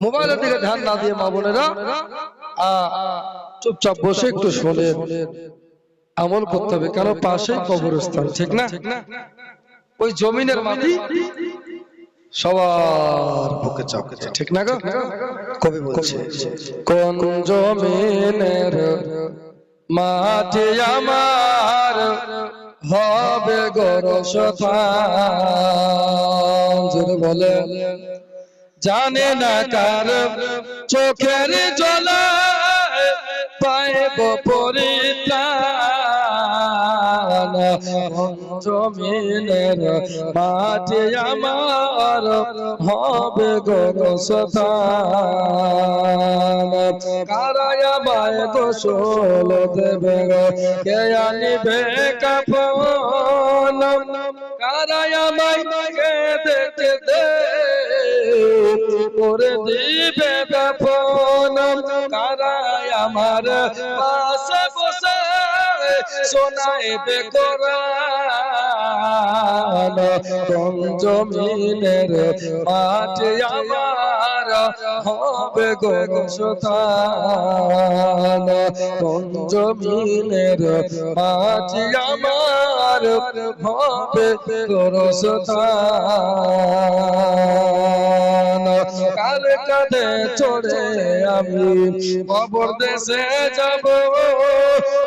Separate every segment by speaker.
Speaker 1: মোবাইলের দিকে ধ্যান না দিয়ে মা বোনেরা চুপচাপ বসে একটু শোনেন। আমল করতে হবে কেন পাশে কবরস্থান, ঠিক না? ওই জমিনের মাটি সবার বুকে চাপ ঠিক না গো? কবি বলছে, কোন জমিনের মাটি আমার হবে গরসথান বলে জানে না কার চোখের জলে পাইব পরিত্রাণ জমিনের মাটি আমার হবে গরসথান। কারায়া বায় গোসল দেবে কে আনিবে কাপন করে দিবে ব্যাপন কারাই আমার পাশে বসে শোনাইবে কোরআন। কোন জমিনের মাটি আমার হবে গরসথান কোন জমিনের মাটি আমার হবে গরসথান কার কাঁধে চড়ে আমি কবর দেশে যাব।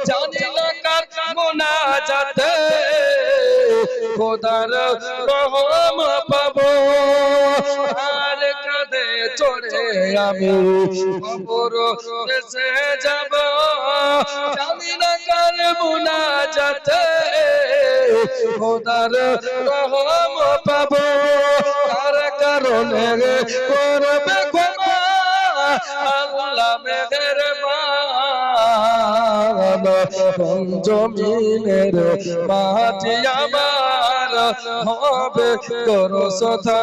Speaker 1: জানি না কার মোনা যাতে খোদার রহম চড়ে আমি কবর দেশে যাব। জানি না কার যাতে খোদার রহম পাবো। কারণে করবে জমিনের মাটি আমার হবে করো সথা